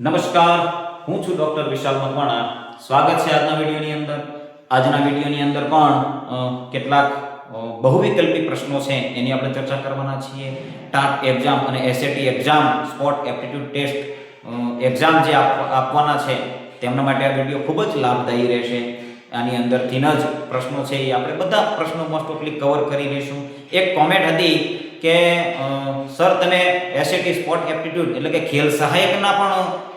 નમસ્કાર, હું છું ડોક્ટર વિશાલ મકવાણા. સ્વાગત છે આજના વિડીયોની અંદર. આજના વિડીયોની અંદર પણ કેટલાક બહુવિકલ્પી પ્રશ્નો છે એની આપણે ચર્ચા કરવાના છીએ. ટાટ એક્ઝામ અને SAT exam, spot aptitude test exam જે આપ- આપવાના છે, તેમના માટે આ વીડિયો ખૂબ જ લાભદાયી રહેશે. આની અંદરથી જ પ્રશ્નો છે એ આપણે બધા પ્રશ્નો મોસ્ટ ઓફલી કવર કરી લઈશું. એક કોમેન્ટ હતી કે સર, તમે એસએટી સ્પોટ એપ્ટિટ્યૂડ, એટલે કે ખેલ સહાયકના પણ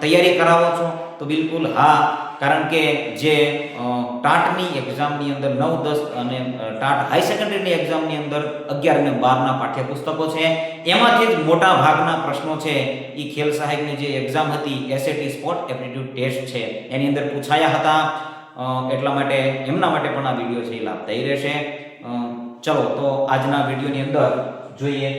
તૈયારી કરાવો છો, તો બિલકુલ હા. કારણ કે જે ટાટની એક્ઝામની અંદર નવ, દસ અને ટાટ હાઈ સેકન્ડરીની એક્ઝામની અંદર અગિયાર અને બારના પાઠ્યપુસ્તકો છે. એમાંથી જ મોટા ભાગના પ્રશ્નો છે એ ખેલ સહાયકની જે એક્ઝામ હતી એસએટી સ્પોર્ટ એપ્ટિટ્યૂડ ટેસ્ટ છે. એની અંદર પૂછાયા હતા. એટલા માટે, એમના માટે પણ આ વીડિયો છે, એ લાભદાયી રહેશે. ચલો, તો આજના વિડીયોની અંદર જોઈએ.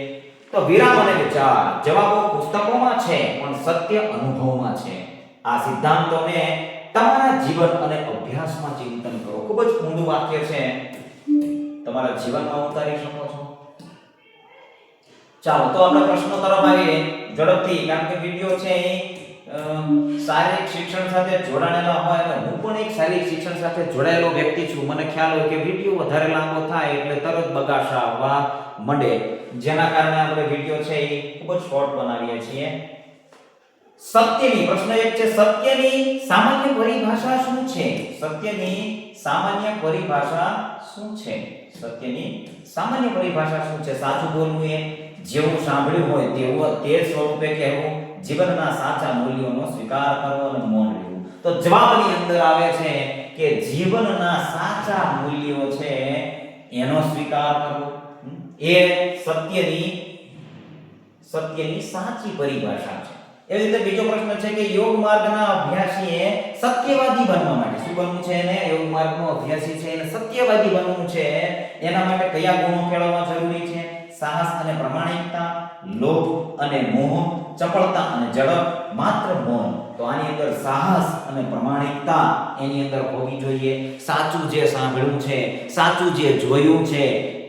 તો વિરામ અને વિચાર જવાબો પુસ્તકોમાં છે પણ સત્ય અનુભવમાં છે. આ સિદ્ધાંતોને તમારા જીવન અને અભ્યાસમાં ચિંતન કરો. ખૂબ જ ઊંડું વાક્ય છે. તમારા જીવનમાં ઉતારી શકો છો. ચાલો તો આપણે પ્રશ્નો તરફ આવીએ. ઝડપથી કારણ કે વીડિયો છે એ અ, શારીરિક શિક્ષણ સાથે જોડાયેલા હોય અને હું પણ એક શારીરિક શિક્ષણ સાથે જોડાયેલો વ્યક્તિ છું. મને ખ્યાલ હોય કે વીડિયો વધારે લાંબો થાય એટલે તરત બગાસા આવવા માંડે. જેના કારણે આપણે વીડિયો છે એ ખૂબ જ શોર્ટ બનાવીએ છીએ. સત્યની, પ્રશ્ન એક છે, સત્યની સામાન્ય પરિભાષા શું છે? સત્યની સામાન્ય પરિભાષા શું છે? સત્યની સામાન્ય પરિભાષા શું છે? સાચું બોલવું એ જેવું સાંભળ્યું હોય તેવું તે સ્વરૂપે કહેવું, જીવનના સાચા મૂલ્યોનો સ્વીકાર કરવો અને મૌન રહેવું. તો જવાબની અંદર આવે છે કે જીવનના સાચા મૂલ્યો છે એનો સ્વીકાર કરવો. એ સત્યની સત્યની સાચી પરિભાષા છે. એવી રીતે બીજો પ્રશ્ન છે કે યોગ માર્ગના અભ્યાસીએ સત્યવાદી બનવા માટે શું બનવું છે એને? યોગ માર્ગનો અભ્યાસી છે એને સત્યવાદી બનવું છે એના માટે કયા ગુણો કેળવવા જરૂરી સાહસ અને પ્રમાણિકતા, લોભ અને મોહ, ચપળતા અને ઝડપ, માત્ર મૌન. તો આની અંદર સાહસ અને પ્રમાણિકતા એની અંદર હોવી જોઈએ. સાચું જે સાંભળ્યું છે, સાચું જે જોયું છે,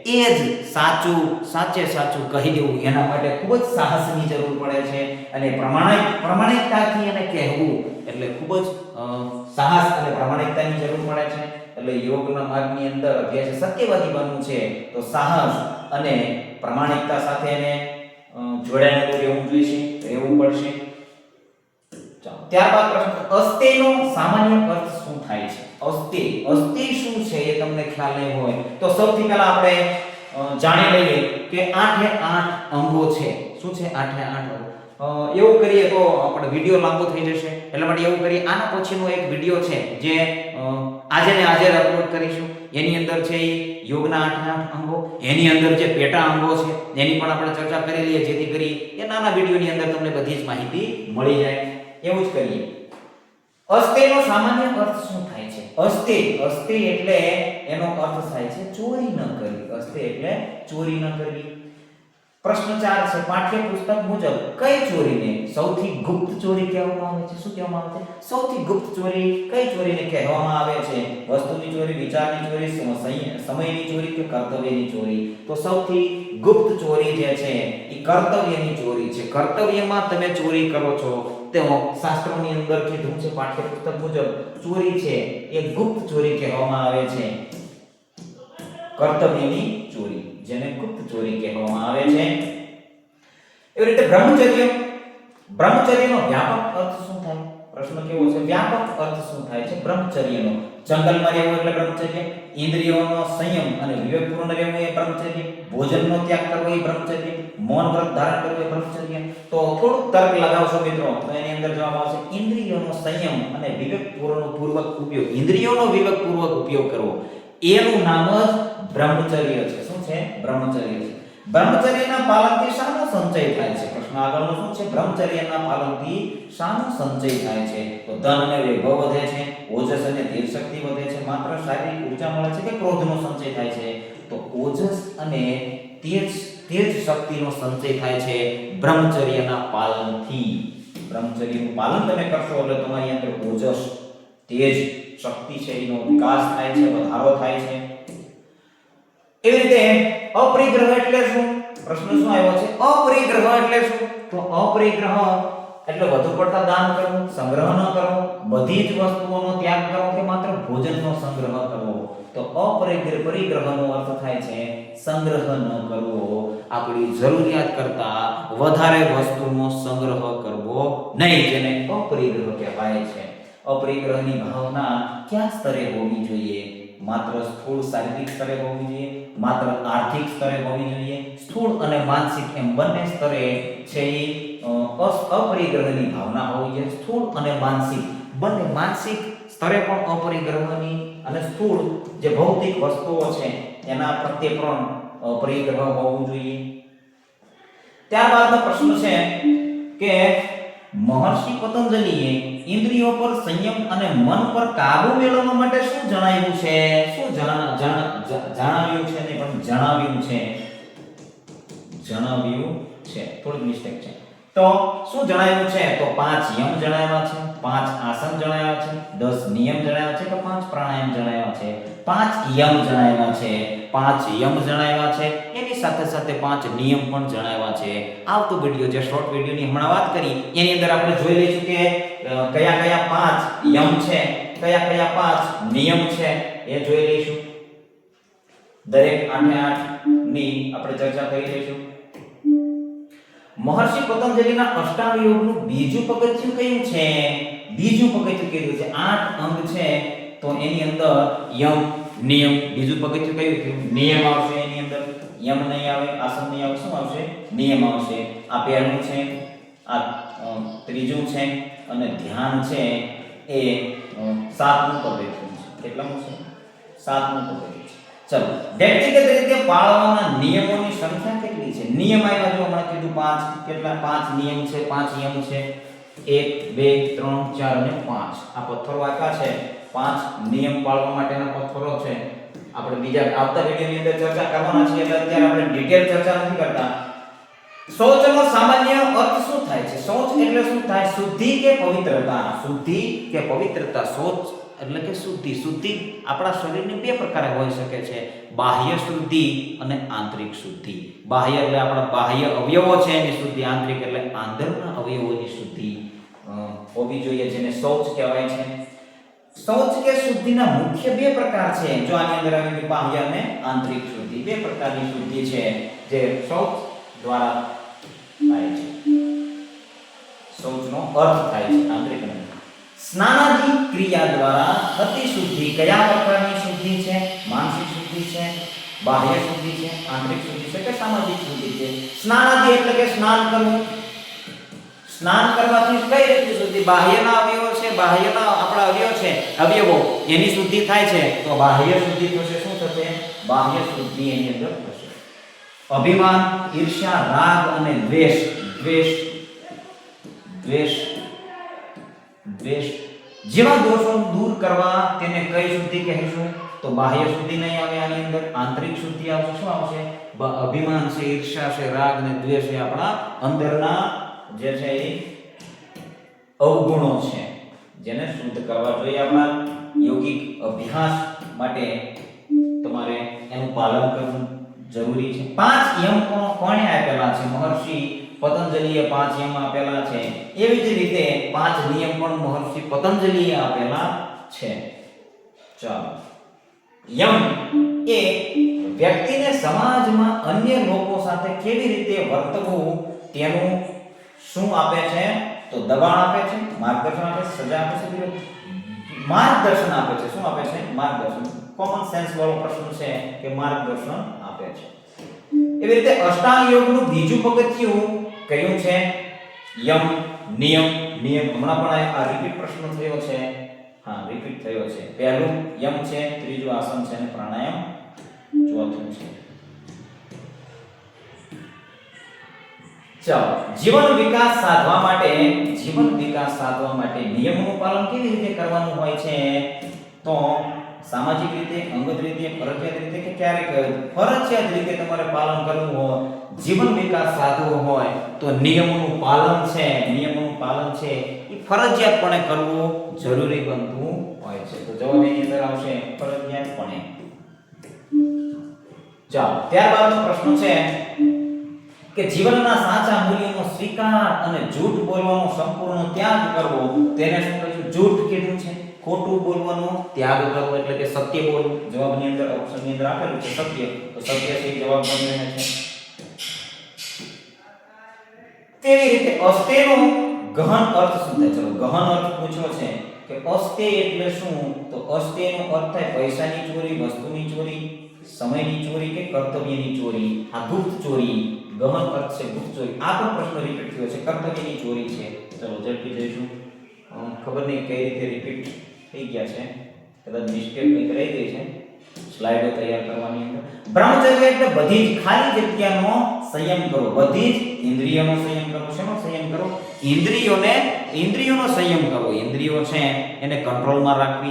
એ જ સાચું, સાચે સાચું કહી દેવું. એના માટે ખૂબ જ સાહસની જરૂર પડે છે અને પ્રમાણિક, પ્રમાણિકતાથી એને કહેવું એટલે ખૂબ જ સાહસ અને પ્રમાણિકતાની જરૂર પડે છે. એટલે યોગના માર્ગની અંદર અભ્યાસ સત્યવાદી બનવું છે, તો સાહસ અને પ્રમાણિકતા સાથે એને જોડાયેલું રહેવું જોઈશે રહેવું પડશે. ચાલો, ત્યારબાદ પ્રશ્ન અસ્તેનો સામાન્ય અર્થ શું થાય છે? અસ્તે અસ્તે શું છે એ તમને ખ્યાલ નહીં હોય, તો સૌથી પહેલા આપણે જાણી લઈએ કે આઠે આઠ અંગો છે. શું છે આઠે આઠ અંગો? એવું કરીએ તો આપણે વીડિયો લાંબો થઈ જશે. એટલા માટે એવું કરીએ, આના પછીનો એક વીડિયો છે જે આજે ને આજે અપલોડ કરીશું. એની અંદર છે એ યોગના આઠ આઠ અંગો, એની અંદર જે પેટા અંગો છે, એની પણ આપણે ચર્ચા કરી લઈએ, જેથી કરી એ નાના વિડીયોની અંદર તમને બધી જ માહિતી મળી જાય. એવું જ કરીએ. અસ્થિનો સામાન્ય અર્થ શું થાય છે? અસ્થિ અસ્થિ એટલે એનો અર્થ થાય છે ચોરી ન કરવી. અસ્થિ એટલે ચોરી ન કરવી. પ્રશ્ન 4 છે, પાઠ્યપુસ્તક મુજબ કઈ ચોરીને સૌથી ગુપ્ત ચોરી કહેવામાં આવે છે? શું કહેવામાં આવે છે? સૌથી ગુપ્ત ચોરી કઈ ચોરીને કહેવામાં આવે છે? વસ્તુની ચોરી, વિચારની ચોરી, સમ- સમયની ચોરી કે કર્તવ્યની ચોરી? તો સૌથી ગુપ્ત ચોરી જે છે, એ કર્તવ્યની ચોરી છે. કર્તવ્યમાં તમે ચોરી કરો છો. તેઓ શાસ્ત્રોની અંદર કીધું છે, પાઠ્યપુસ્તક મુજબ ચોરી છે, એ ગુપ્ત ચોરી કહેવામાં આવે છે. કર્તવ્યની ચોરી. જેને ગુપ્ત ચોરી કહેવામાં આવે છે. એવી રીતે બ્રહ્મચર્ય, બ્રહ્મચર્યનો વ્યાપક અર્થ શું થાય? પ્રશ્ન કેવો છે? વ્યાપક અર્થ શું થાય છે? બ્રહ્મચર્યનો. જંગલમાં રહેવું એટલે બ્રહ્મચર્ય, ઇન્દ્રિયોનો સંયમ અને વિવેકપૂર્ણ રહેવું એ બ્રહ્મચર્ય, ભોજનનો ત્યાગ કરવો એ બ્રહ્મચર્ય, મૌન વ્રત ધારણ કરવું એ બ્રહ્મચર્ય. તો થોડુંક તર્ક લગાવશો મિત્રો, તો એની અંદર જવાબ આવશે, ઇન્દ્રિયોનો સંયમ અને વિવેકપૂર્ણ પૂર્વક ઉપયોગ, ઇન્દ્રિયોનો વિવેકપૂર્વક ઉપયોગ કરવો. એનું નામ જ બ્રહ્મચર્ય છે. છે? બ્રહ્મચર્ય છે. બ્રહ્મચર્યના પાલનથી શાનો સંચય થાય છે? પ્રશ્ન આગળનો શું છે? બ્રહ્મચર્યના પાલનથી શાનો સંચય થાય છે? તો ધન અને વૈભવ વધે છે, ઓજસ અને ધીર શક્તિ વધે છે, માત્ર શારીરિક ઊર્જા મળે છે કે ક્રોધનો સંચય થાય છે? તો ઓજસ અને તેજ તેજ શક્તિનો સંચય થાય છે બ્રહ્મચર્યના પાલનથી. બ્રહ્મચર્યનું પાલન તમે કરશો એટલે તમારી અંદર ઓજસ, તેજ શક્તિ છે, એનો વિકાસ થાય છે, વધારો થાય છે. એવી રીતે અપરિગ્રહ એટલે શું? પ્રશ્ન શું આવ્યો છે? અપરિગ્રહ એટલે શું? તો અપરિગ્રહ એટલે વધુ પડતા દાન કરવું, સંગ્રહ ન કરવો, બધી જ વસ્તુઓનો ત્યાગ કરવો કે માત્ર ભોજનનો સંગ્રહ કરવો? તો અપરિગ્રહ પરિગ્રહનો અર્થ થાય છે સંગ્રહ ન કરવો. આપણી જરૂરિયાત કરતા વધારે વસ્તુનો સંગ્રહ કરવો નહીં, જેને અપરિગ્રહ કહેવાય છે. અપરિગ્રહની ભાવના કયા સ્તરે હોવી જોઈએ? માત્ર સ્થૂળ શારીરિક સ્તરે હોવી જોઈએ, માત્ર આર્થિક સ્તરે હોવી જોઈએ. સ્થૂળ અને માનસિક એમ બંને સ્તરે છે એ અપરિગ્રહની ભાવના હોવી જોઈએ. સ્થૂળ અને માનસિક, બંને માનસિક સ્તરે પણ અપરિગ્રહની અને સ્થૂળ જે ભૌતિક વસ્તુઓ છે, એના પ્રત્યે પણ અપરિગ્રહ હોવું જોઈએ. ત્યારબાદનો પ્રશ્ન છે કે મહર્ષિ પતંજલિએ ઇન્દ્રિયો પર સંયમ અને મન પર કાબુ મેળવવા માટે શું જણાવ્યું છે? શું જણા- જણા- જણાવ્યું છે ને પણ જણાવ્યું છે? જણાવ્યું છે. થોડીક મિસ્ટેક છે. તો શું જણાવ્યું છે? તો પાંચ યમ જણાવ્યા છે, પાંચ આસન જણાવ્યા છે, દસ નિયમ જણાવ્યા છે, તો પાંચ પ્રાણાયામ જણાવ્યા છે. પાંચ યમ જણાવ્યા છે, પાંચ યમ જણાવ્યા છે, એની સાથે સાથે પાંચ નિયમ પણ જણાવ્યા છે. આવતો વિડિયો જે શોર્ટ વિડિયોની હમણાં વાત કરી, એની અંદર આપણે જોઈ લઈશું કે કયા કયા પાંચ યમ છે, કયા કયા પાંચ નિયમ છે, એ જોઈ લઈશું. દરેક આઠે આઠની આપણે ચર્ચા કરી લઈશું. મહર્ષિ પતંજલિના અષ્ટાંગ યોગનું બીજું પગથિયું કયું છે? બીજું પગથિયું કયું છે? આઠ અંગ છે. તો એની અંદર યમ, નિયમ. બીજું પગથિયું કયું થયું નિયમ આવશે એની અંદર. યમ નહીં આવે, આસન નહીં આવે, શું આવશે? નિયમ આવશે. આ પહેલું છે, આ ત્રીજું છે, અને ધ્યાન છે એ સાતમું પગથિયું છે. કેટલામું છે? સાતમું પગથિયું. ચલો. વ્યક્તિગત રીતે પાળવાના નિયમોની સંખ્યા કેટલી છે? નિયમ આવ્યા જો હમણાં કીધું પાંચ, કેટલા? પાંચ નિયમ છે, પાંચ નિયમ છે. એક, બે, ત્રણ, ચાર અને પાંચ. આ પથ્થરો આપ્યા છે. પાંચ નિયમ પાળવા માટેના પથ્થરો છે. આપણે બીજા આવતા વિડીયોની અંદર ચર્ચા કરવાના છીએ, એટલે અત્યારે આપણે ડિટેલ ચર્ચા નથી કરતા. શૌચનો સામાન્ય અર્થ શું થાય છે? શૌચ એટલે શું થાય? શુદ્ધિ કે પવિત્રતા? શુદ્ધિ કે પવિત્રતા? શૌચ એટલે કે શુદ્ધિ. શુદ્ધિ આપણા શરીરની બે પ્રકારે હોઈ શકે છે. બાહ્ય શુદ્ધિ અને આંતરિક શુદ્ધિ. બાહ્ય એટલે આપણા બાહ્ય અવયવો છે એની શુદ્ધિ, આંતરિક એટલે આંતરના અવયવોની શુદ્ધિ હોવી જોઈએ જેને શૌચ કહેવાય છે. શૌચ કે શુદ્ધિના મુખ્ય બે પ્રકાર છે. જો આની અંદર આવી બાહ્ય અને આંતરિક શુદ્ધિ, બે પ્રકારની શુદ્ધિ છે જે શૌચ દ્વારા થાય છે. શૌચનો અર્થ થાય છે, આંતરિક સ્નાનાદિ ક્રિયા દ્વારા થતી શુદ્ધિ કયા પ્રકારની શુદ્ધિ છે? માનસિક શુદ્ધિ છે? બાહ્ય શુદ્ધિ છે? આંતરિક શુદ્ધિ છે કે સામાજિક શુદ્ધિ છે? સ્નાનાદિ એટલે કે સ્નાન કરવું. સ્નાન કરવાથી કઈ રીતે શુદ્ધિ? બાહ્યના અવયવો છે? બાહ્યના આપણા અવયવ છે? અવયવો. એની શુદ્ધિ થાય છે. તો બાહ્ય શુદ્ધિ થશે, શું થશે? બાહ્ય શુદ્ધિ એની અંદર થશે. અભિમાન, ઈર્ષ્યા, રાગ અને દ્વેષ. દ્વેષ. દ્વેષ. દ્વેષ જેવા દોષો દૂર કરવા તેને કઈ શુદ્ધિ કહીશું? તો બાહ્ય શુદ્ધિ નહીં આવે આની અંદર, આંતરિક શુદ્ધિ આવશે શું આવશે? અભિમાન છે ઈર્ષા છે, રાગ ને દ્વેષ છે, આપણા અંદરના જે છે એ અવગુણો છે. જેને શુદ્ધ કરવા જોઈએ આપણા યોગિક અભ્યાસ માટે તમારે એનું પાલન કરવું. જરૂરી છે. પાંચ યમ કોણે આપેલા છે? મહર્ષિ પતંજલિએ પાંચ યમ આપેલા છે. એવી જ રીતે પાંચ નિયમ પણ મહર્ષિ પતંજલિએ આપેલા છે. ચાલો. યમ એ વ્યક્તિને સમાજમાં અન્ય લોકો સાથે કેવી રીતે વર્તવું તેનું શું આપે છે? તો દબાણ આપે છે, માર્ગદર્શન આપે છે, સજા આપે છે માર્ગદર્શન આપે છે. શું આપે છે? માર્ગદર્શન. કોમન સેન્સ વાળો પ્રશ્ન છે કે માર્ગદર્શન આપે છે. એવી રીતે અષ્ટાંગ યોગનું બીજું પગથિયું કયું છે? યમ, નિયમ. નિયમ હમણાં પણ આ રિપીટ પ્રશ્ન થયો છે. હા રિપીટ થયો છે. પહેલું યમ છે, ત્રીજું આસન છે અને પ્રાણાયામ ચોથું છે. ચાલો, જીવન વિકાસ સાધવા માટે, જીવન વિકાસ સાધવા માટે નિયમોનું પાલન કેવી રીતે કરવાનું હોય છે? તો સામાજિક રીતે, અંગત રીતે, ફરજિયાત રીતે કે ક્યારેક ફરજિયાત રીતે તમારે પાલન કરવું હોય, જીવન વિકાસ સાધવો હોય, તો નિયમોનું પાલન છે, નિયમોનું પાલન છે, એ ફરજિયાતપણે કરવું જરૂરી બનતું હોય છે. તો જવાબ એની અંદર આવશે, ફરજિયાતપણે. ચાલો ત્યારબાદનો પ્રશ્ન છે કે જીવનના સાચા મૂલ્યોનો સ્વીકાર અને જૂઠ બોલવાનો સંપૂર્ણ ત્યાગ કરવો, તેને શું કહ્યું જૂઠ કીધું છે. ખોટું બોલવાનું ત્યાગ કરવો એટલે કે સત્ય બોલવું જવાબની અંદર ઓપ્શનની અંદર આપેલું છે સત્ય. તો સત્ય છે જવાબ બની રહે છે. તેવી રીતે અસ્તેનો ગહન અર્થ શું થાય? ચલો, ગહન અર્થ પૂછ્યો છે કે અસ્તે એટલે શું? તો અસ્તેનો અર્થ થાય પૈસાની ચોરી, વસ્તુની ચોરી, સમયની ચોરી કે કર્તવ્યની ચોરી? આ ગુપ્ત ચોરી. ગહન અર્થ છે ગુપ્ત ચોરી. આ પણ પ્રશ્ન રિપીટ થયો છે. કર્તવ્યની ચોરી છે. ચલો, ઝડપી જઈશું. ખબર નહીં કઈ રીતે રિપીટ થઈ ગયા છે. કદાચ મિસ્ટેક રહી ગઈ છે. સ્લાઇડો તૈયાર કરવાની અંદર. બ્રહ્મચર્ય એટલે બધી જ ખાલી જગ્યાનો સંયમ કરો. બધી જ ઇન્દ્રિયોનો સંયમ કરો. શેનો સંયમ કરો? ઇન્દ્રિયોને, ઇન્દ્રિયોનો સંયમ કરવો ઇન્દ્રિયો છે એને કંટ્રોલમાં રાખવી.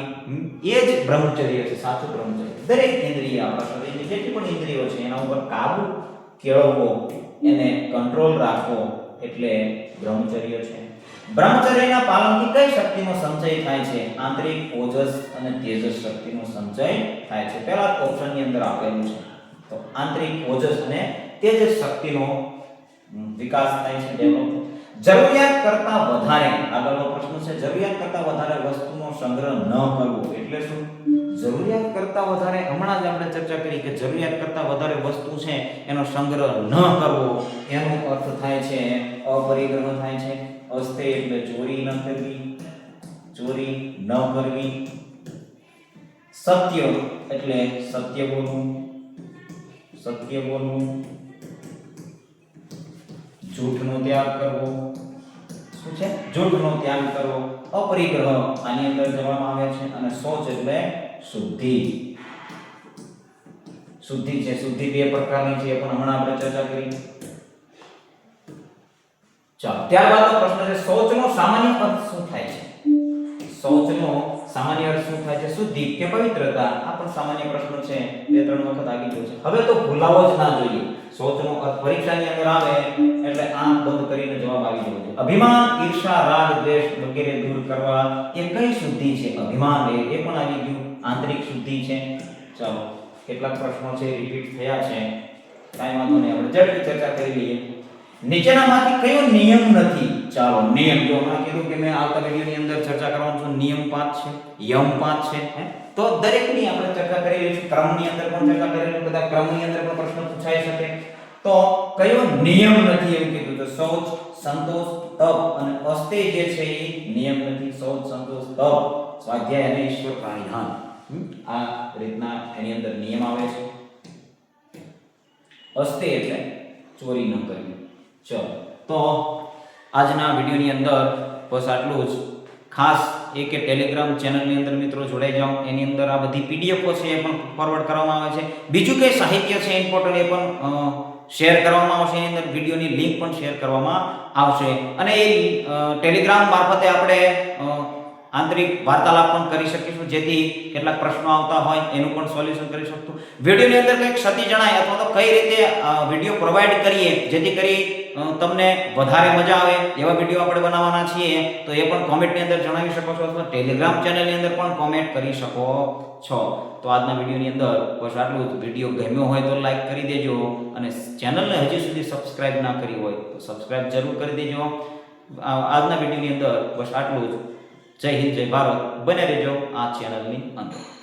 એ જ બ્રહ્મચર્ય છે. સાચું બ્રહ્મચર્ય. દરેક ઇન્દ્રિય આપણા શરીરની જેટલી પણ ઇન્દ્રિયો છે, એના ઉપર કાબુ કેળવવો, એને કંટ્રોલ રાખવો એટલે બ્રહ્મચર્ય છે. બ્રહ્મચર્યના પાલનથી કઈ શક્તિનો સંચય થાય છે? આંતરિક, ઓજસ અને તેજસ શક્તિનો સંચય થાય છે. પહેલા ઓપ્શનની અંદર આપેલું છે. તો આંતરિક, ઓજસ અને તેજસ શક્તિનો વિકાસ થાય છે ડેવલપ જરૂરિયાત કરતા વધારે, આગળનો પ્રશ્ન છે, જરૂરિયાત કરતા વધારે વસ્તુનો સંગ્રહ ન કરવો. એટલે શું? જરૂરિયાત કરતા વધારે, હમણાં જ આપણે ચર્ચા કરી કે જરૂરિયાત કરતા વધારે વસ્તુ છે, એનો સંગ્રહ ન કરવો. એનો અર્થ થાય છે, અપરિગ્રહ થાય છે. અસ્તે એટલે ચોરી ન કરવી, ચોરી ન કરવી. સત્ય એટલે સત્ય બોલવું સત્ય બોલવું. જૂઠનો ત્યાગ કરવો. શું છે? જૂઠનો ત્યાગ કરવો. અપરિગ્રહ આની અંદર જવામાં આવે છે અને શૌચ એટલે શુદ્ધિ. શુદ્ધિ છે, શુદ્ધિ બે પ્રકારની છે, એ પણ હમણાં આપણે ચર્ચા કરી. ચાલો ત્યારબાદનો પ્રશ્ન છે, શૌચનો સામાન્ય અર્થ શું થાય છે? શૌચનો સામાન્ય અર્થ શું થાય છે? શુદ્ધિ કે પવિત્રતા? આ પણ સામાન્ય પ્રશ્ન છે, બે ત્રણ વખત આવી ગયો છે. હવે તો ભૂલાવો જ ના જોઈએ. શૌચનો અર્થ પરીક્ષાની અંદર આવે, એટલે આંખ બંધ કરીને જવાબ આવી જવો જોઈએ. અભિમાન, ઈર્ષા, રાગ, દ્વેષ વગેરે દૂર કરવા એ કઈ શુદ્ધિ છે? અભિમાન એ એ પણ આવી ગયું. આંતરિક શુદ્ધિ છે. ચાલો, કેટલાક પ્રશ્નો છે રિપીટ થયા છે. કાંઈ વાંધો નહીં, આપણે ઝડપી ચર્ચા કરી લઈએ. નીચેનામાંથી કયો નિયમ નથી? ચાલો, નિયમ. જો હમણાં કીધું કે મેં આવતા વિડીયોની અંદર ચર્ચા કરવાનું છું, નિયમ પાંચ છે, યમ પાંચ છે, હે? તો દરેકની આપણે ચર્ચા કરી રહી છે ક્રમની અંદર પણ ચર્ચા કરેલી બધા ક્રમની અંદર પણ પ્રશ્ન પૂછાઈ શકે. તો કયો નિયમ નથી એમ કીધું? તો શૌચ, સંતોષ, તપ. અને અસ્તે જે છે એ નિયમ નથી. શૌચ, સંતોષ, તપ. સ્વાધ્યાય અને ઈશ્વર પ્રાણિધાન. આ રીતના એની અંદર નિયમ આવે છે. અસ્તે એટલે ચોરી ન કરવી. ચલો. તો આજના વિડીયોની અંદર બસ આટલું જ. ખાસ એ કે ટેલિગ્રામ ચેનલની અંદર મિત્રો જોડાઈ જાઓ. એની અંદર આ બધી પીડીએફો છે એ પણ ફોરવર્ડ કરવામાં આવે છે. બીજું કંઈ સાહિત્ય છે ઇમ્પોર્ટન્ટ એ પણ શેર કરવામાં આવશે. એની અંદર વિડીયોની લિંક પણ શેર કરવામાં આવશે. અને એ ટેલિગ્રામ મારફતે આપણે આંતરિક વાર્તાલાપ પણ કરી શકીશું. જેથી કેટલાક પ્રશ્નો આવતા હોય એનું પણ સોલ્યુશન કરી શકતું. વિડીયોની અંદર કંઈક ક્ષતિ જણાય અથવા તો કઈ રીતે વીડિયો પ્રોવાઈડ કરીએ જેથી કરી તમને વધારે મજા આવે એવા વીડિયો આપણે બનાવવાના છીએ, તો એ પણ કોમેન્ટની અંદર જણાવી શકો છો અથવા ટેલિગ્રામ ચેનલની અંદર પણ કોમેન્ટ કરી શકો છો. તો આજના વિડીયોની અંદર બસ આટલું જ. વીડિયો ગમ્યો હોય તો લાઈક કરી દેજો અને ચેનલને હજી સુધી સબસ્ક્રાઇબ ના કરી હોય તો સબસ્ક્રાઇબ જરૂર કરી દેજો. આજના વિડીયોની અંદર બસ આટલું જ. જય હિન્દ, જય ભારત. બને રહેજો આ ચેનલની અંદર.